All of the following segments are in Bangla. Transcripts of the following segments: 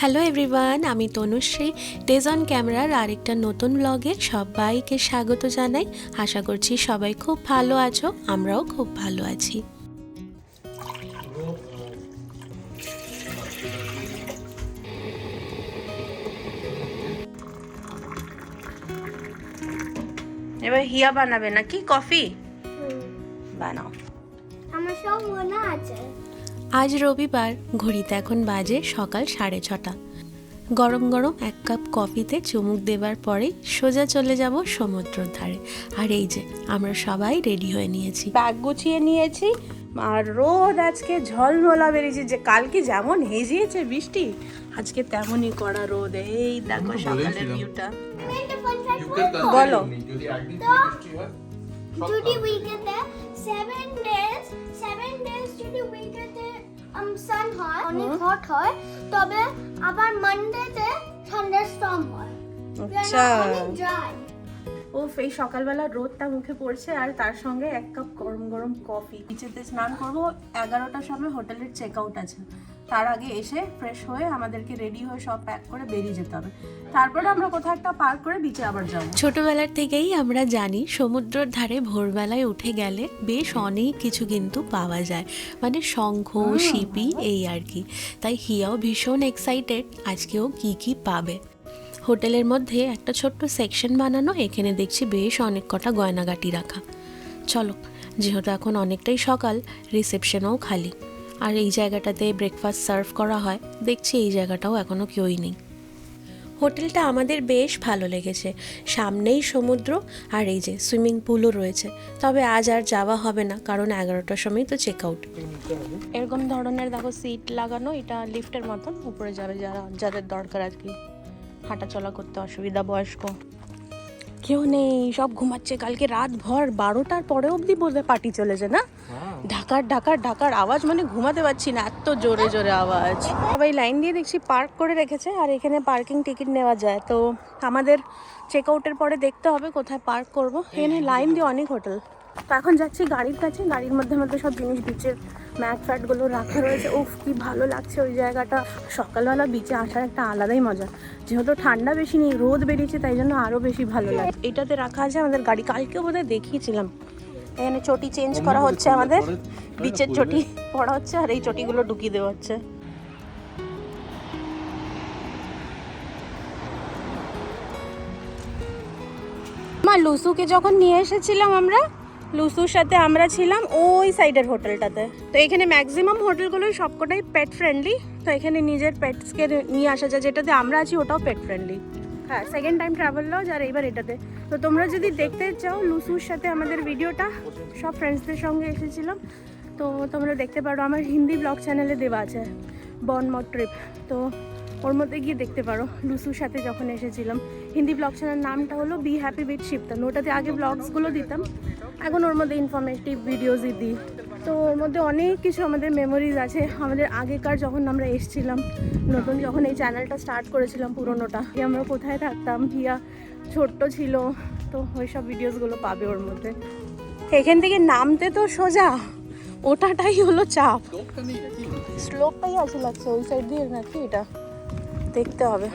হ্যালো এভরিওয়ান আমি তনুশ্রী। ডেজ অন ক্যামেরার আরেকটা নতুন ব্লগে সবাইকে স্বাগত জানাই। আশা করছি সবাই খুব ভালো আছো আমরাও খুব ভালো আছি। এবার হিয়া বানাবে নাকি? কফি? বানাও। আমার সব মনে আছে। আজ রবিবার ঘড়িতে এখন বাজে সকাল সাড়ে ছটা গরম গরম এক কাপ কফিতে চুমুক দেবার পরে সোজা চলে যাব সমুদ্রের ধারে আর এই যে আমরা সবাই রেডি হয়ে নিয়েছি ব্যাগ গুছিয়ে নিয়েছি আর রোদ আজকে ঝলমলা বেরিয়েছে যে কালকে যেমন হেজিয়েছে বৃষ্টি আজকে তেমনই কড়া রোদ এই দেখো সকালের ভিউটা বলো যদি হয় উইকেতে সেভেন ডেজ সেভেন ডেজ যদি উইকেতে সান হয় অনেক হট হয় তবে আবার মানডেতে থান্ডারস্টর্ম হয়। আচ্ছা। ড্রাই ও এই সকালবেলা রোদটা মুখে পড়ছে আর তার সঙ্গে এক কাপ গরম গরম কফি নিচেতে স্নান করব এগারোটার সময় হোটেলের চেক আউট আছে। তার আগে এসে ফ্রেশ হয়ে আমাদেরকে রেডি হয়ে সব প্যাক করে বেরিয়ে যেতে হবে। তারপরে আমরা কোথাও একটা পার্ক করে বিচে আবার যাব। ছোটবেলার থেকেই আমরা জানি সমুদ্রের ধারে ভোরবেলায় উঠে গেলে বেশ অনেক কিছু কিন্তু পাওয়া যায়। মানে শঙ্খ শিপি এই আর কি। তাই হিয়াও ভীষণ এক্সাইটেড আজকেও কি কি পাবে। হোটেলের মধ্যে একটা ছোট্ট সেকশন বানানো এখানে দেখছি বেশ অনেক কটা গয়নাগাটি রাখা। চলো যেহেতু এখন অনেকটাই সকাল রিসেপশনও খালি। আর এই জায়গাটাতে ব্রেকফাস্ট সার্ভ করা হয়। দেখছি এই জায়গাটাও এখনও কেউই নেই। হোটেলটা আমাদের বেশ ভালো লেগেছে। সামনেই সমুদ্র আর এই যে সুইমিং পুলও রয়েছে। তবে আজ আর যাওয়া হবে না কারণ এগারোটার সময় তো চেক আউট এরকম ধরনের দেখো সিট লাগানো এটা লিফটের মতন উপরে যাবে যারা যাদের দরকার আর কি। হাঁটা চলা করতে অসুবিধা বয়স্ক। কেউ নেই সব ঘুমাচ্ছে। কালকে রাত ভর বারোটার পরে অবধি বোধহয় পার্টি চলেছে না? ঢাকার ঢাকার ঢাকার আওয়াজ মানে ঘুমাতে পারছি না, এত জোরে জোরে আওয়াজ। সবাই লাইন দিয়ে দেখছি পার্ক করে রেখেছে, আর এখানে পার্কিং টিকিট নেওয়া যায়। তো আমাদের চেক আউটের পরে দেখতে হবে কোথায় পার্ক করব। এখানে লাইন দিয়ে অনেক হোটেল তো এখন যাচ্ছি গাড়ির কাছে, গাড়ির মধ্যে মধ্যে সব জিনিস বিচের ম্যাট ফ্যাটগুলো রাখা রয়েছে। উফ, কি ভালো লাগছে ওই জায়গাটা। সকালবেলা বিচে আসার একটা আলাদাই মজা। যেহেতু ঠান্ডা বেশি নেই, রোদ বেরিয়েছে, তাই জন্য আরও বেশি ভালো লাগে। এটাতে রাখা আছে আমাদের গাড়ি। কালকেও বোধহয় দেখিয়েছিলাম। এখানে চটি চেঞ্জ করা হচ্ছে আমাদের। বিচের চটি পড়া হচ্ছে আর এই চটিগুলো ঢুকিয়ে দেওয়া হচ্ছে। মা লুসুকে যখন নিয়ে এসেছিলাম আমরা লুসুর সাথে আমরা ছিলাম ওই সাইডের হোটেলটাতে। তো এখানে ম্যাক্সিমাম হোটেলগুলোই সবকটাই পেট ফ্রেন্ডলি তো এখানে নিজের পেটসকে নিয়ে আসা যায়। যেটাতে আমরা আছি ওটাও পেট ফ্রেন্ডলি হ্যাঁ সেকেন্ড টাইম ট্রাভেল লজ আর এবার এটাতে। তো তোমরা যদি দেখতে চাও লুসুর সাথে আমাদের ভিডিওটা, সব ফ্রেন্ডসদের সঙ্গে এসেছিলাম। তো তোমরা দেখতে পারো, আমার হিন্দি ব্লগ চ্যানেলে দেওয়া আছে বনমট ট্রিপ তো ওর মধ্যে গিয়ে দেখতে পারো, লুসুর সাথে যখন এসেছিলাম। হিন্দি ব্লগ চ্যানেল নামটা হলো বি হ্যাপি উইথ শিপতান ওটাতে আগে ব্লগসগুলো দিতাম। এখন ওর মধ্যে ইনফরমেটিভ ভিডিওসই দিই। তো ওর মধ্যে অনেক কিছু আমাদের মেমোরিজ আছে। আমাদের আগেকার যখন আমরা এসেছিলাম নতুন যখন এই চ্যানেলটা স্টার্ট করেছিলাম পুরোনোটা আমরা কোথায় থাকতাম হিয়া ছোট্ট ছিল, তো ওই সব ভিডিওসগুলো পাবে ওর মধ্যে। এখান থেকে নামতে তো সোজা, ওটাটাই হলো চাপ। স্লোপটাই আছে লাগছে, ওই সাইড দিয়ে নাকি এটা? দেখতে হবে।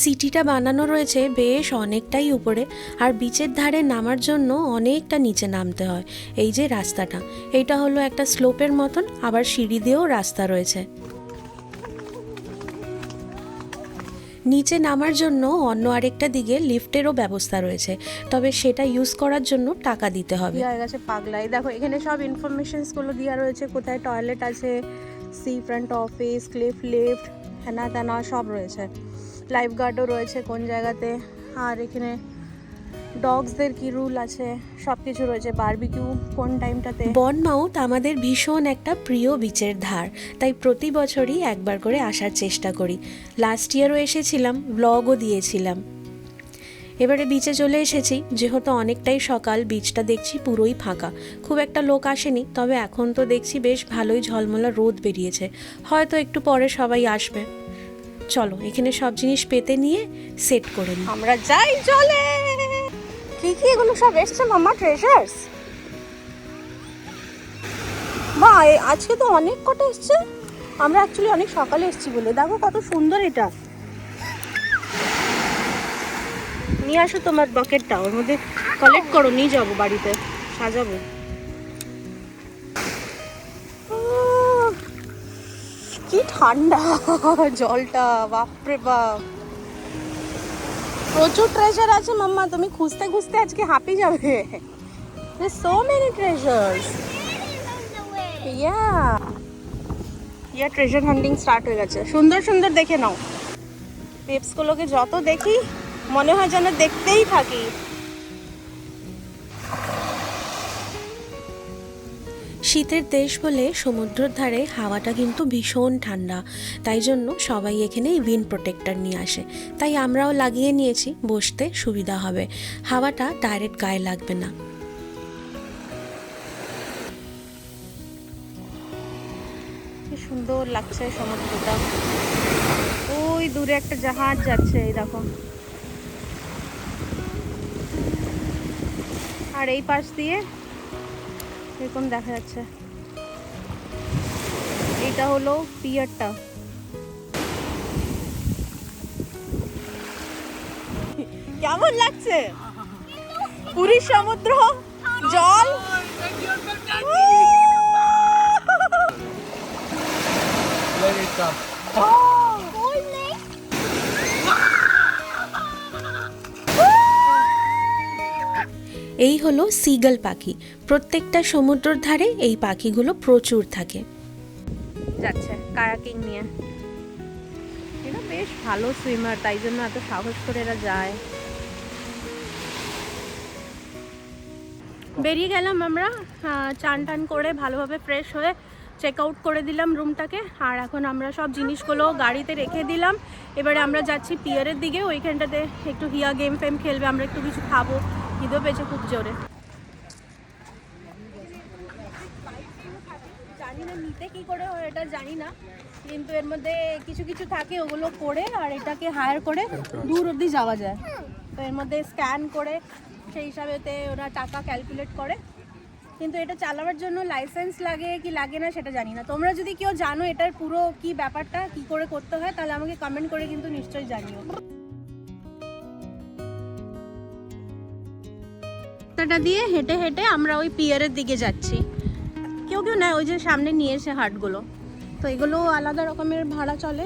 সিটিটা বানানো রয়েছে বেশ অনেকটাই উপরে, আর বিচের ধারে নামার জন্য অনেকটা নিচে নামতে হয়, এই যে রাস্তাটা। এইটা হলো একটা স্লোপের মতন, আবার সিঁড়ি দিয়েও রাস্তা রয়েছে। নিচে নামার জন্য অন্য আরেকটা দিকে লিফটেরও ব্যবস্থা রয়েছে, তবে সেটা ইউজ করার জন্য টাকা দিতে হবে। গেছে পাগলাই। দেখো, এখানে সব ইনফরমেশনসগুলো দেওয়া রয়েছে, কোথায় টয়লেট আছে sea front office cliff lift হ্যানা ত্যানা সব রয়েছে। লাইফ গার্ডও রয়েছে কোন জায়গাতে। আর এখানে ডগসদের কি রুল আছে? সব কিছু রয়েছে বারবিকিউ কোন টাইমটাতে? বনমাউথ আমাদের ভীষণ একটা প্রিয় বিচের ধার তাই প্রতি বছরই একবার করে আসার চেষ্টা করি। লাস্ট ইয়ারও এসেছিলাম ব্লগও দিয়েছিলাম। এবারে বিচে চলে এসেছি যেহেতু অনেকটাই সকাল বিচটা দেখছি পুরোই ফাঁকা। খুব একটা লোক আসেনি তবে এখন তো দেখছি বেশ ভালোই ঝলমলা রোদ বেরিয়েছে। হয়তো একটু পরে সবাই আসবে। চলো এখানে সব জিনিস পেতে নিয়ে সেট করে নিই। আমরা যাই চলে কি কি এগুলো সব এসছে, মামা? ট্রেজার্স বা আজকে তো অনেক কটা এসছে। আমরা অ্যাকচুয়ালি অনেক সকালে এসেছি বলে। দেখো কত সুন্দর এটা। নিয়ে আসো তোমার বাকেটটা ওর মধ্যে কালেক্ট করো, নিয়ে যাব বাড়িতে, সাজাবো। কি ঠান্ডা, জলটা, বাপরে বাপ। প্রচুর ট্রেজার আছে, মাম্মা। তুমি খুঁজতে খুঁজতে আজকে হাঁপিয়ে যাবে। So many treasures yeah yeah treasure hunting start হয়ে গেছে। সুন্দর সুন্দর দেখে নাও। পেপসগুলোকে যত দেখি, মনে হয় যেন দেখতেই থাকি। শীতের দেশ বলে সমুদ্রের ধারে হাওয়াটা কিন্তু ভীষণ ঠান্ডা। তাই জন্য সবাই এখানে উইন্ড প্রোটেক্টর নিয়ে আসে। তাই আমরাও লাগিয়ে নিয়েছি, বসতে সুবিধা হবে। হাওয়াটা ডাইরেক্ট গায়ে লাগবে না। কি সুন্দর লাগছে সমুদ্রটা। ওই দূরে একটা জাহাজ যাচ্ছে, এই দেখো। আর এই পাশ দিয়ে এরকম দেখা যাচ্ছে। এটা হলো পিয়ারটা। কেমন লাগছে? পুরীর সমুদ্র জল? এই হলো সিগল পাখি। প্রত্যেকটা সমুদ্রের ধারে এই পাখিগুলো প্রচুর থাকে। যাচ্ছে, কায়াকিং নিয়ে। এরা বেশ ভালো সুইমার তাই জন্য এত সাহস করে এরা যায়। বেরিয়ে গেলাম আমরা চান টান করে ভালোভাবে ফ্রেশ হয়ে চেক আউট করে দিলাম রুমটাকে আর এখন আমরা সব জিনিসগুলো গাড়িতে রেখে দিলাম। এবারে আমরা যাচ্ছি পিয়ারের দিকে, ওইখানটাতে একটু হিয়া গেম ফেম খেলবে, আমরা একটু কিছু খাব। খিদেও পেয়েছে খুব জোরে। জানি না নিতে কি করে হয়, এটা জানি না। কিন্তু এর মধ্যে কিছু কিছু থাকে, ওগুলো করে আর এটাকে হায়ার করে দূর অবধি যাওয়া যায়। তো এর মধ্যে স্ক্যান করে সেই হিসাবেতে ওরা টাকা ক্যালকুলেট করে। কিন্তু এটা চালাবার জন্য লাইসেন্স লাগে কি লাগে না সেটা জানি না। তোমরা যদি কেউ জানো এটার পুরো কি ব্যাপারটা, কি করে করতে হয়, তাহলে আমাকে কমেন্ট করে কিন্তু নিশ্চয়ই জানিও। রাস্তাটা দিয়ে হেঁটে হেঁটে আমরা ওই পিয়ারের দিকে যাচ্ছি। কেউ কেউ নেয় ওই যে সামনে নিয়ে এসে হাটগুলো। তো এগুলো আলাদা রকমের ভাড়া চলে।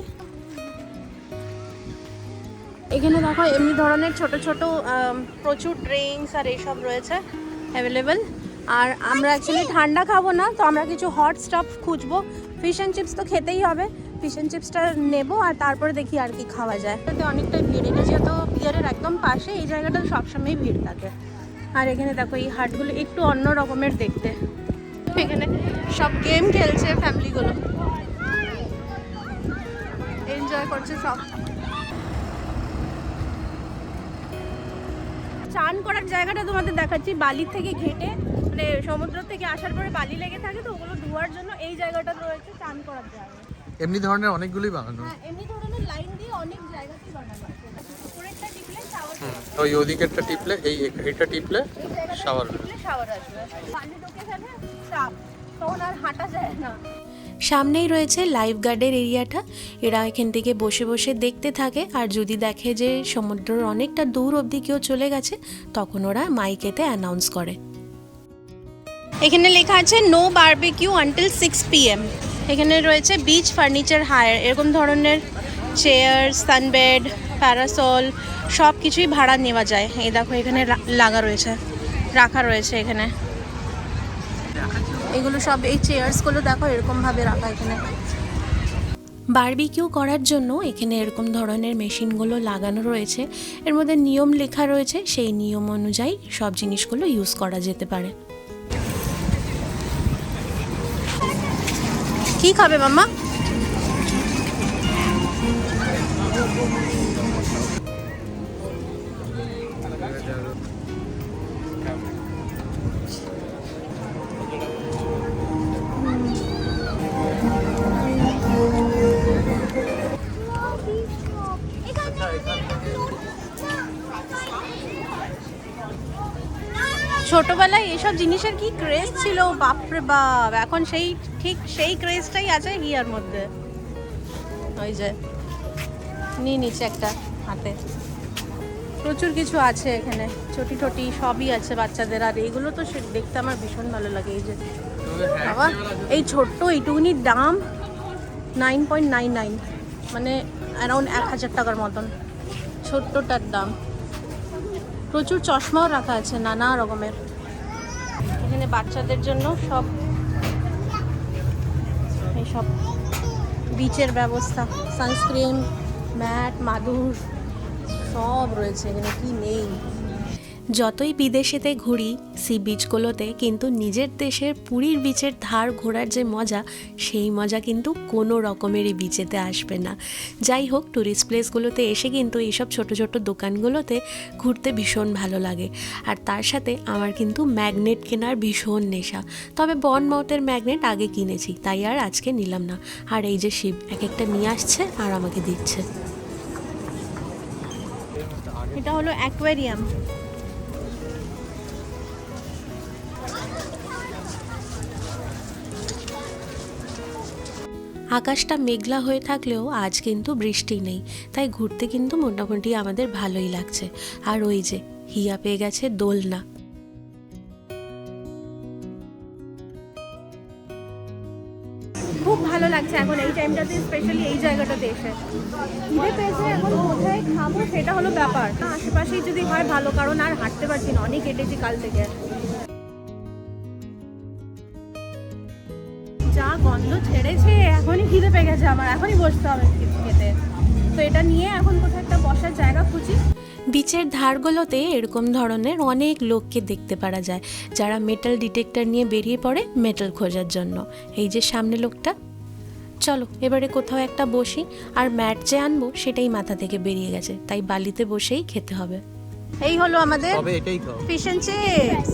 এখানে দেখো, এমনি ধরনের ছোট ছোট প্রচুর ড্রিঙ্কস আর এইসব রয়েছে অ্যাভেলেবেল আর আমরা অ্যাকচুয়ালি ঠান্ডা খাব না, তো আমরা কিছু হট স্টাফ খুঁজবো। ফিশ অ্যান্ড চিপস তো খেতেই হবে। ফিশ অ্যান্ড চিপসটা নেব আর তারপরে দেখি আর কি খাওয়া যায়। এটাতে অনেকটাই ভিড়, এটা যেহেতু পিয়ারের একদম পাশে, এই জায়গাটা সবসময় ভিড় থাকে। আর এখানে দেখো, এই হাটগুলো একটু অন্য রকমের দেখতে। এখানে সব গেম খেলছে ফ্যামিলিগুলো। এনজয় করছে সব। চান করার জায়গাটা তোমাদের দেখাচ্ছি বালির থেকে ঘেটে মানে সমুদ্র থেকে আসার পরে বালি লেগে থাকে তো, ওগুলো ধোয়ার জন্য এই জায়গাটা রয়েছে, চান করার জায়গা। এমনি ধরনের অনেকগুলি বানানো। হ্যাঁ এমনি ধরনের লাইন দিয়ে অনেক জায়গাতেই বানানো টিপলে ওই ওদিকেরটা টিপলে এই এটা টিপলে শাওয়ার শাওয়ার আসবে পানি ঢুকে গেলে চাপ তখন আর হাঁটা যায় না। সামনেই রয়েছে লাইফ গার্ডের এরিয়াটা। এরা এখান থেকে বসে বসে দেখতে থাকে আর যদি দেখে যে সমুদ্রের অনেকটা দূর অবধি কেউ চলে গেছে তখন ওরা মাইকেতে অ্যানাউন্স করে। এখানে লেখা আছে no barbecue until six PM এখানে রয়েছে বিচ ফার্নিচার হায়ার এরকম ধরনের চেয়ার সানবেড প্যারাসল সব কিছুই ভাড়া নেওয়া যায়। এই দেখো, এখানে লাগা রয়েছে, রাখা রয়েছে এখানে। এগুলো সব এই চেয়ার্সগুলো দেখো, এরকমভাবে রাখা এখানে। বারবিকিউ করার জন্য এখানে এরকম ধরনের মেশিনগুলো লাগানো রয়েছে। এর মধ্যে নিয়ম লেখা রয়েছে, সেই নিয়ম অনুযায়ী সব জিনিসগুলো ইউজ করা যেতে পারে। কি খাবে মাম্মা? ছোটবেলায় এসব জিনিসের কি ক্রেজ ছিল? বাপরে বাপ, এখন সেই ঠিক সেই ক্রেজটাই আছে হিয়ার মধ্যে। ওই যে, নিয়ে নিচ্ছে একটা হাতে। প্রচুর কিছু আছে এখানে চটি টটি সবই আছে বাচ্চাদের, আর এইগুলো তো দেখতে আমার ভীষণ ভালো লাগে। এই যে, বাবা, এই ছোট্ট এইটুকুনির দাম নাইন পয়েন্ট নাইন নাইন মানে অ্যারাউন্ড এক হাজার টাকার মতন। ছোট্টটার দাম। প্রচুর চশমাও রাখা আছে, নানা রকমের। এখানে বাচ্চাদের জন্য সব এই সব বিচের ব্যবস্থা সানস্ক্রিন ম্যাট মাদুর, সব রয়েছে এখানে, কি নেই? যতই বিদেশেতে ঘুরি, সি বিচগুলোতে কিন্তু নিজের দেশের পুরীর বিচের ধার ঘোরার যে মজা, সেই মজা কিন্তু কোনো রকমেরই বিচেতে আসবে না। যাই হোক ট্যুরিস্ট প্লেসগুলোতে এসে কিন্তু এইসব ছোট ছোট দোকানগুলোতে ঘুরতে ভীষণ ভালো লাগে। আর তার সাথে আমার কিন্তু ম্যাগনেট কেনার ভীষণ নেশা। তবে বন মাউথের ম্যাগনেট আগে কিনেছি, তাই আর আজকে নিলাম না। আর এই যে শিব এক একটা নিয়ে আসছে আর আমাকে দিচ্ছে। এটা হলো অ্যাকোয়ারিয়াম। আকাশটা মেঘলা হয়ে থাকলেও আজ কিন্তু বৃষ্টি নেই। তাই ঘুরতে কিন্তু মোটামুটি আমাদের ভালোই লাগছে। আর ওই যে, হিয়া পেয়ে গেছে দোলনা। খুব ভালো লাগছে এখন এই টাইমটাতে স্পেশালি এই জায়গাটাতে এসে। খিদে পেয়েছে, এখন কোথায় খাব সেটা হলো ব্যাপার। আশেপাশেই যদি হয় ভালো, কারণ আর হাঁটতে পারছি না, অনেক হেঁটেছি কাল থেকে। গন্ধ ছেড়েছে এখনই খিদে পেয়ে গেছে আমার এখনই বসতে হবে খেতে। তো এটা নিয়ে এখন কোথাও একটা বসার জায়গা খুঁজি। বিচের ধারগুলোতে এরকম ধরনের অনেক লোককে দেখতে পারা যায় যারা মেটাল ডিটেক্টর নিয়ে বেরিয়ে পড়ে মেটাল খোঁজার জন্য। এই যে সামনে লোকটা। চলো এবারে কোথাও একটা বসি আর ম্যাট যে আনব সেটাই মাথা থেকে বেরিয়ে গেছে তাই বালিতে বসেই খেতে হবে। এই হলো আমাদের তবে এটাই ফিশ অ্যান্ড চিপস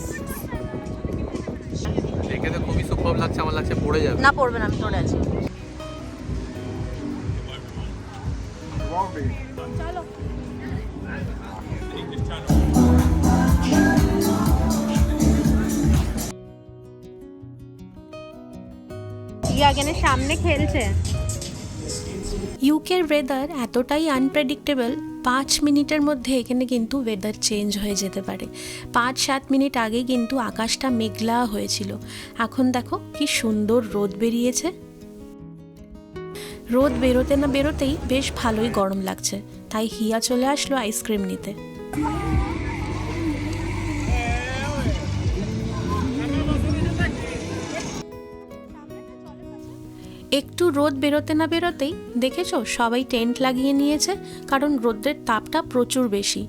দেখে তো খুবই সুপার লাগছে আমার লাগছে পড়ে যাবে। না পড়বে না আমি তোরে আছি। চলো ইয়াগেনের সামনে খেলছে। ইউকের ওয়েদার এতটাই আনপ্রেডিক্টেবল পাঁচ মিনিটের মধ্যে এখানে কিন্তু ওয়েদার চেঞ্জ হয়ে যেতে পারে। পাঁচ, সাত মিনিট আগে কিন্তু আকাশটা মেঘলা হয়েছিল। এখন দেখো কি সুন্দর রোদ বেরিয়েছে। রোদ বেরোতে না বেরোতেই বেশ ভালোই গরম লাগছে। তাই হিয়া চলে আসলো আইসক্রিম নিতে। রোদ বেরোতে না বেরোতেই দেখেছ? সবাই টেন্ট লাগিয়ে নিয়েছে কারণ রোদ্রের তাপটা প্রচুর বেশি।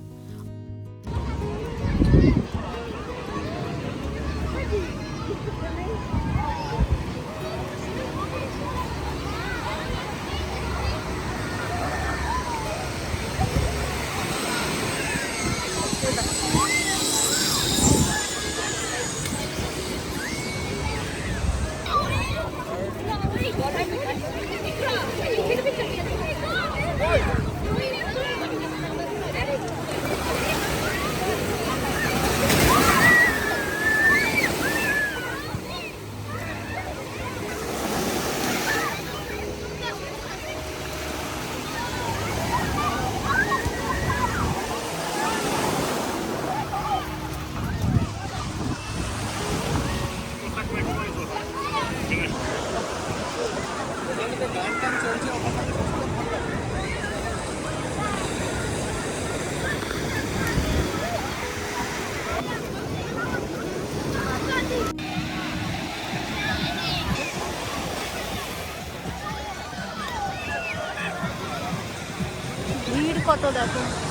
কত দেখো?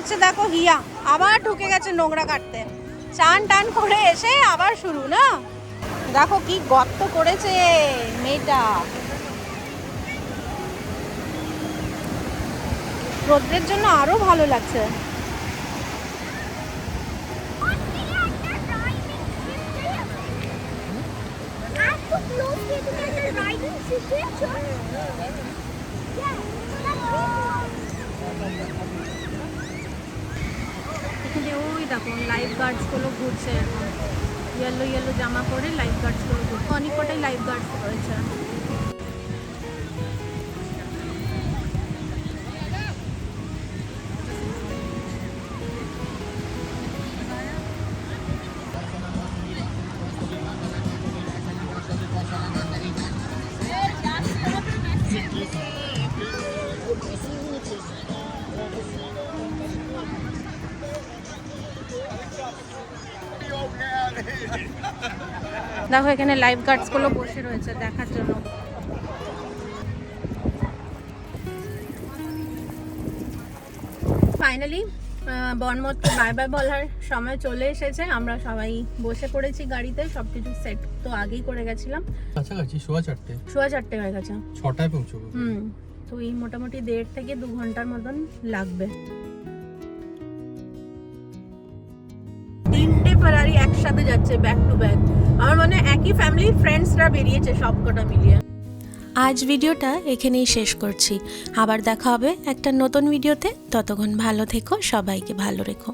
করছে দেখো হিয়া, আবার ঢুকে গেছে নোংরা কাটতে। চান টান করে এসে আবার শুরু, না? দেখো কি গর্ত করেছে মেয়েটা। রোদ্রের জন্য আরও ভালো লাগছে। এত এখানে ওই দেখো লাইফ গার্ডসগুলো ঘুরছে এখন। ইয়েলো ইয়েলো জামা পরে লাইফ গার্ডসগুলো ঘুরছে। অনেক কটাই লাইফ গার্ডস রয়েছে। দেখো এখানে লাইফ গার্ডসগুলো বসে রয়েছে দেখার জন্য। ফাইনালি বনমতকে বাই বাই বলার সময় চলে এসেছে। আমরা সবাই বসে পড়েছি গাড়িতে সব কিছু সেট তো আগেই করে গেছিলাম। কাছাকাছি সোয়া চারটে। সোয়া চারটে হয়ে গেছে। ছটায় পৌঁছবো। হুম তো এই মোটামুটি দেড় থেকে দু ঘণ্টার মতন লাগবে। তিনটে ফেরারি একসাথে যাচ্ছে ব্যাক টু ব্যাক আমার মনে একই ফ্যামিলি ফ্রেন্ডসরা বেরিয়েছে সবকটা মিলিয়ে আজ ভিডিওটা এখানেই শেষ করছি। আবার দেখা হবে একটা নতুন ভিডিওতে। ততক্ষণ ভালো থেকো, সবাইকে ভালো রেখো।